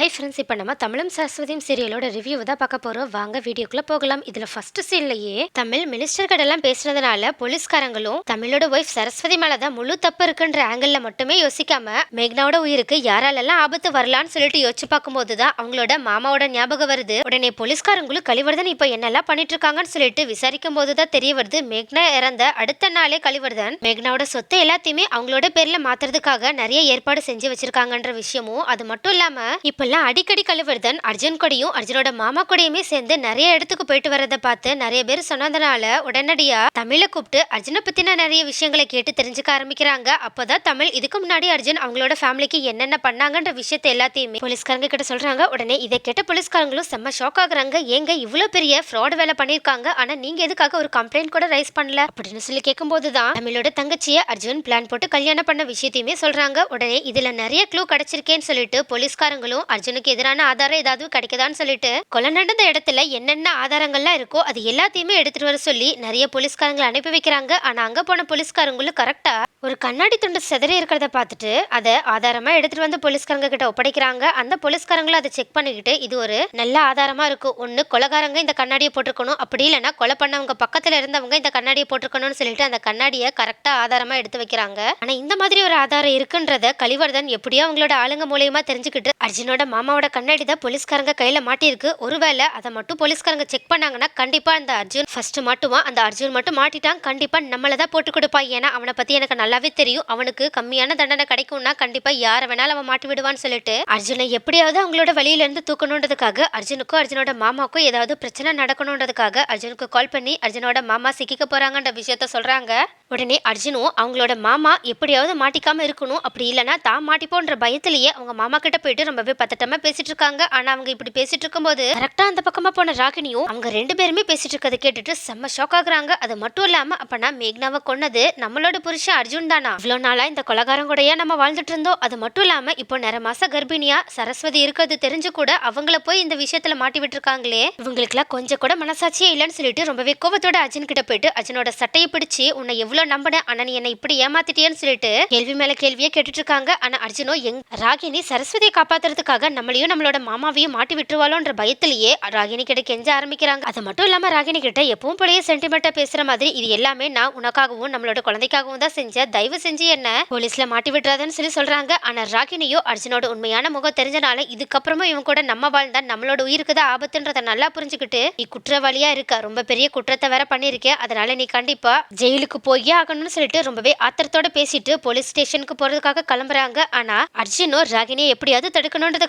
Hi friends இப்போ நம்ம தமிழும் சரஸ்வதியும் சீரியலோட ரிவ்யூ தான் பார்க்க போகிறோம் வாங்க வீடியோக்குள்ளே போகலாம். இதில் ஃபர்ஸ்ட் சீன்லயே தமிழ் மினிஸ்டர் எல்லாம் பேசுனதுனால போலீஸ்காரங்களும் தமிழோட ஒய்ஃப் சரஸ்வதி மேலே தான் முழு தப்பு இருக்குன்ற ஆங்கிளில் மட்டுமே யோசிக்காம மேக்னாவோட உயிருக்கு யாராலெல்லாம் ஆபத்து வரலான்னு சொல்லிட்டு யோசிச்சு பார்க்கும்போது தான் அவங்களோட மாமாவோட ஞாபகம் வருது. உடனே போலீஸ்காரங்களும் கழிவர்தன் இப்போ என்னெல்லாம் பண்ணிட்டு இருக்காங்கன்னு சொல்லிட்டு விசாரிக்கும் போது தான் தெரிய வருது மேக்னா இறந்த அடுத்த நாளே கழிவர்தன் மேக்னாவோட சொத்து எல்லாத்தையுமே அவங்களோட பேரில் மாத்துறதுக்காக நிறைய ஏற்பாடு செஞ்சு வச்சிருக்காங்கன்ற விஷயமும் அது மட்டும் இல்லாமல் இப்போ இப்பெல்லாம் அடிக்கடி கழுவர்தன் அர்ஜுன் கூடயும் அர்ஜுனோட மாமா கூடயுமே சேர்ந்து நிறைய இடத்துக்கு போயிட்டு வரதை பார்த்து நிறைய பேர் சொன்னதுனால உடனடியா தமிழை கூப்பிட்டு அர்ஜுனை பத்தின நிறைய விஷயங்களை கேட்டு தெரிஞ்சுக்க ஆரம்பிக்கிறாங்க. அப்போதான் தமிழ் இதுக்கு முன்னாடி அர்ஜுன் அவங்களோட ஃபேமிலிக்கு என்னென்ன பண்ணாங்கன்ற விஷயத்த எல்லாத்தையுமே போலீஸ்காரங்க கிட்ட சொல்றாங்க. உடனே இதை கேட்ட போலீஸ்காரங்களும் செம்ம ஷாக் ஆகுறாங்க. ஏங்க இவ்வளவு பெரிய ஃப்ராட் வேலை பண்ணிருக்காங்க ஆனா நீங்க எதுக்காக ஒரு கம்ப்ளைண்ட் கூட ரைஸ் பண்ணல? அப்படின்னு சொல்லி கேட்கும்போது தான் தமிழோட தங்கச்சியை அர்ஜுன் பிளான் போட்டு கல்யாணம் பண்ண விஷயத்தையுமே சொல்றாங்க. உடனே இதுல நிறைய க்ளூ கிடைச்சிருக்கேன்னு சொல்லிட்டு போலீஸ்காரங்களும் அர்ஜுனுக்கு எதிரான ஆதாரம் ஏதாவது கிடைக்குதான்னு சொல்லிட்டு கொலை நடந்த இடத்துல என்னென்ன ஆதாரங்கள்லாம் இருக்கோ அது எல்லாத்தையுமே எடுத்துட்டு வர சொல்லி நிறைய போலீஸ்காரங்களை அனுப்பி வைக்கிறாங்க. ஆனா அங்க போன போலீஸ்காரங்களும் கரெக்டா ஒரு கண்ணாடி துண்டு சிதறி இருக்கிறத பார்த்துட்டு அதை ஆதாரமா எடுத்துட்டு வந்து போலீஸ்காரங்க கிட்ட ஒப்படைக்கிறாங்க. அந்த போலீஸ்காரங்களும் அதை செக் பண்ணிக்கிட்டு இது ஒரு நல்ல ஆதாரமா இருக்கும் ஒன்னு கொலைகாரங்க இந்த கண்ணாடியை போட்டிருக்கணும். அப்படி இல்லைன்னா கொலை பண்ணவங்க பக்கத்துல இருந்தவங்க இந்த கண்ணாடியை போட்டிருக்கணும்னு சொல்லிட்டு அந்த கண்ணாடியை கரெக்டா ஆதாரமா எடுத்து வைக்கிறாங்க. ஆனா இந்த மாதிரி ஒரு ஆதாரம் இருக்குன்றத கலிவர்தன் எப்படியோ அவங்களோட ஆளுங்க மூலியமா தெரிஞ்சுக்கிட்டு அர்ஜுனோட மாமாவோட கண்ணாடி தான் போலீஸ்காரங்க கையில மாட்டியிருக்கு. ஒருவேளை அதை மட்டும் போலீஸ்காரங்க செக் பண்ணாங்கன்னா கண்டிப்பா அந்த அர்ஜுன் ஃபர்ஸ்ட் மாட்டுவான். அந்த அர்ஜுன் மட்டும் மாட்டிட்டான். கண்டிப்பா நம்மளை தான் போட்டு கொடுப்பான். ஏன்னா அவனை பத்தி எனக்கு நல்லாவே தெரியும். அவனுக்கு கம்மியான தண்டனை கிடைக்கும்னா கண்டிப்பா யாரை வேணாலும் அவன் மாட்டி விடுவான்னு சொல்லிட்டு அர்ஜுனை எப்படியாவது அவங்களோட வழியில இருந்து தூக்கணுன்றதுக்காக அர்ஜுனுக்கும் அர்ஜுனோட மாமாவுக்கும் ஏதாவது பிரச்சனை நடக்கணுன்றதுக்காக அர்ஜுனுக்கு கால் பண்ணி அர்ஜுனோட மாமா சிக்கிக்க போறாங்கன்ற விஷயத்த சொல்றாங்க. உடனே அர்ஜுனும் அவங்களோட மாமா எப்படியாவது மாட்டிக்காம இருக்கணும். அப்படி இல்லைன்னா தான் மாட்டிப்போன்ற பயத்திலேயே அவங்க மாமா கிட்ட போயிட்டு ரொம்பவே பதட்டமா பேசிட்டு இருக்காங்க ஆனா அவங்க இப்படி பேசிட்டு இருக்கும்போது கரெக்டா அந்த பக்கமா போன ராகினியும் அவங்க ரெண்டு பேருமே பேசிட்டு இருக்கதை கேட்டுட்டு செம்ம ஷாக் ஆகுறாங்க. அது மட்டும் இல்லாம அப்பனா மேக்னாவை கொன்னது நம்மளோட புருஷன் அர்ஜுன் தானா? இவ்வளவு நாளா இந்த கொலகாரம் கூடயா நம்ம வாழ்ந்துட்டு இருந்தோம். அது மட்டும் இல்லாம இப்போ நிற மாச கர்ப்பிணியா சரஸ்வதி இருக்கிறது தெரிஞ்சு கூட அவங்கள போய் இந்த விஷயத்துல மாட்டி விட்டுருக்காங்களே. இவங்களுக்குலாம் கொஞ்சம் கூட மனசாட்சியே இல்லைன்னு சொல்லிட்டு ரொம்பவே கோபத்தோட அர்ஜுன் கிட்ட போயிட்டு அர்ஜுனோட சட்டையை பிடிச்சு உன்னை எவ்வளவு நம்பினேன் ஆனா நீ என்னை இப்படி ஏமாத்திட்டியேன்னு சொல்லிட்டு கேள்வி மேல கேள்வியே கேட்டுட்டு இருக்காங்க. ஆனா அர்ஜுனோ எங் ராகினி சரஸ்வதியை காப்பாத்துறதுக்காக நம்மளையும் நம்மளோட மாமாவையும் மாட்டி விட்டுருவாளோன்ற பயத்திலேயே ராகினி கிட்ட கெஞ்ச ஆரம்பிக்கிறாங்க. அது மட்டும் இல்லாம ராகினி கிட்ட எப்பவும் போலயே சென்டிமெண்ட்டாக பேசுற மாதிரி இது எல்லாமே நான் உனக்காகவும் நம்மளோட குழந்தைக்காகவும் தான் செஞ்ச தயவு செஞ்சு என்ன போலீஸ்ல மாட்டி விட்டுறாதுன்னு சொல்லி சொல்றாங்க. ஆனா ராகினியோ அர்ஜுனோட உண்மையான முகம் தெரிஞ்சனால இதுக்கப்புறமும் இவன் கூட நம்ம வாழ்ந்தா நம்மளோட உயிருக்கு தான் ஆபத்துன்றத நல்லா புரிஞ்சுக்கிட்டு நீ குற்றவாளியா இருக்க. ரொம்ப பெரிய குற்றத்தை வேற பண்ணிருக்க அதனால நீ கண்டிப்பா ஜெயிலுக்கு போயே ஆகணும்னு சொல்லிட்டு ரொம்பவே ஆத்திரத்தோட பேசிட்டு போலீஸ் ஸ்டேஷனுக்கு போறதுக்காக கிளம்புறாங்க. ஆனா அர்ஜுனோ ராகினியை எப்படியாவது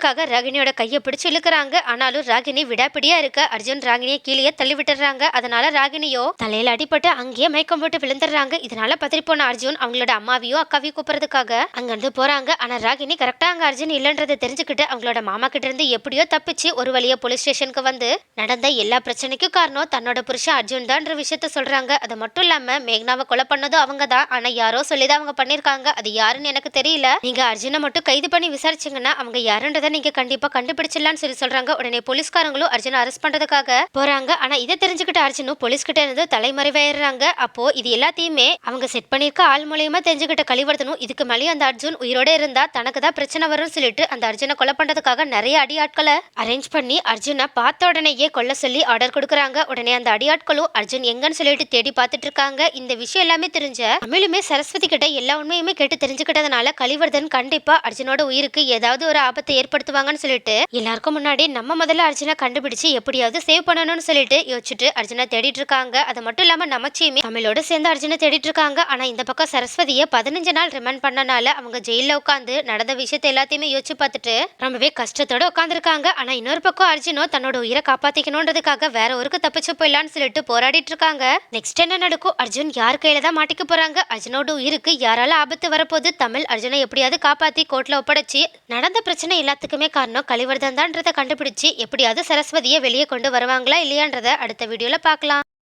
அதுக்காக ராகினியோட கையை பிடிச்சு இழுக்கிறாங்க. ஆனாலும் ராகினி விடாப்பிடியா இருக்க. அர்ஜுன் ராகினியை கீழே தள்ளி விட்டுறாங்க. அதனால ராகினியோ தலையில அடிபட்டு அங்கேயே மயக்கம் போட்டு விழுந்துடுறாங்க இதனால பதறி போன அர்ஜுன் அவங்களோட அம்மாவையும் அக்காவையும் கூப்பிடுறதுக்காக அங்கிருந்து போறாங்க. ஆனா ராகினி கரெக்டா அங்க அர்ஜுன் இல்லைன்றதை தெரிஞ்சுக்கிட்டு அவங்களோட மாமா கிட்ட இருந்து எப்படியோ தப்பிச்சு ஒரு வழியா போலீஸ் ஸ்டேஷனுக்கு வந்து நடந்த எல்லா பிரச்சனைக்கும் காரணம் தன்னோட புருஷன் அர்ஜுன் தான்ற விஷயத்த சொல்றாங்க. அது மட்டும் இல்லாம மேக்னாவை கொலை பண்ணதும் அவங்க தான். ஆனா யாரோ சொல்லிதான் அவங்க பண்ணிருக்காங்க அது யாருன்னு எனக்கு தெரியல. நீங்க அர்ஜுனை மட்டும் கைது பண்ணி விசாரிச்சீங்கன்னா அவங்க யாருன்றதை நீங்க கண்டிப்பா கண்டுபிடிச்சிடலான்னு சொல்லி சொல்றாங்க. உடனே போலீஸ்காரங்களும் அர்ஜுனை அரெஸ்ட் பண்றதுக்காக போறாங்க. ஆனா இதை தெரிஞ்சுக்கிட்ட அர்ஜுனும் போலீஸ் கிட்ட இருந்து தலைமறைவாயிடுறாங்க அப்போ இது எல்லாத்தையுமே அவங்க செட் பண்ணிருக்க ஆள் மூலியமா தெரிஞ்சுக்கிட்ட கழிவர்த்தனும் இதுக்கு மேலேயும் அந்த அர்ஜுன் உயிரோட இருந்தா தனக்கு தான் பிரச்சனை வரும்னு சொல்லிட்டு அந்த அர்ஜுனை கொலை பண்றதுக்காக நிறைய அடியாட்களை அரேஞ்ச் பண்ணி அர்ஜுனை பார்த்த உடனேயே கொல்ல சொல்லி ஆர்டர் கொடுக்குறாங்க. உடனே அந்த அடியாட்களும் அர்ஜுன் எங்கன்னு சொல்லிட்டு தேடி பார்த்துட்டு இருக்காங்க. இந்த விஷயம் எல்லாமே தெரிஞ்ச தமிழுமே சரஸ்வதி கிட்ட எல்லா உண்மையுமே கேட்டு தெரிஞ்சுக்கிட்டதுனால கலிவர்தன் கண்டிப்பா அர்ஜுனோட உயிருக்கு ஏதாவது ஒரு ஆபத்தை பயன்படுத்துவாங்கன்னு சொல்லிட்டு எல்லாருக்கும் முன்னாடி நம்ம முதல்ல அர்ஜுனை கண்டுபிடிச்சு எப்படியாவது சேவ் பண்ணணும்னு சொல்லிட்டு யோசிச்சுட்டு அர்ஜுனை தேடிட்டு இருக்காங்க. அது மட்டும் இல்லாம நமச்சியுமே தமிழோட சேர்ந்து அர்ஜுனை தேடிட்டு இருக்காங்க. ஆனா இந்த பக்கம் சரஸ்வதியை பதினஞ்சு நாள் ரிமாண்ட் பண்ணனால அவங்க ஜெயில உட்காந்து நடந்த விஷயத்த எல்லாத்தையுமே யோசிச்சு பார்த்துட்டு ரொம்பவே கஷ்டத்தோட உட்காந்துருக்காங்க ஆனா இன்னொரு பக்கம் அர்ஜுனோ தன்னோட உயிரை காப்பாத்திக்கணும்ன்றதுக்காக வேற ஊருக்கு தப்பிச்சு போயிடலான்னு சொல்லிட்டு போராடிட்டு இருக்காங்க. நெக்ஸ்ட் என்ன நடக்கும்? அர்ஜுன் யார் கையில தான் மாட்டிக்க போறாங்க? அர்ஜுனோட உயிருக்கு யாரால ஆபத்து வரப்போது தமிழ் அர்ஜுனை எப்படியாவது காப்பாத்தி கோர்ட்ல ஒப்படைச்சு நடந்த பிரச்சனை எல்லாத்துக்கும் காரணம் கலிவர்தன் தான்றதை கண்டுபிடிச்சு எப்படியாவது சரஸ்வதியை வெளியே கொண்டு வருவாங்களா இல்லையான்றதை அடுத்த வீடியோவில் பார்க்கலாம்.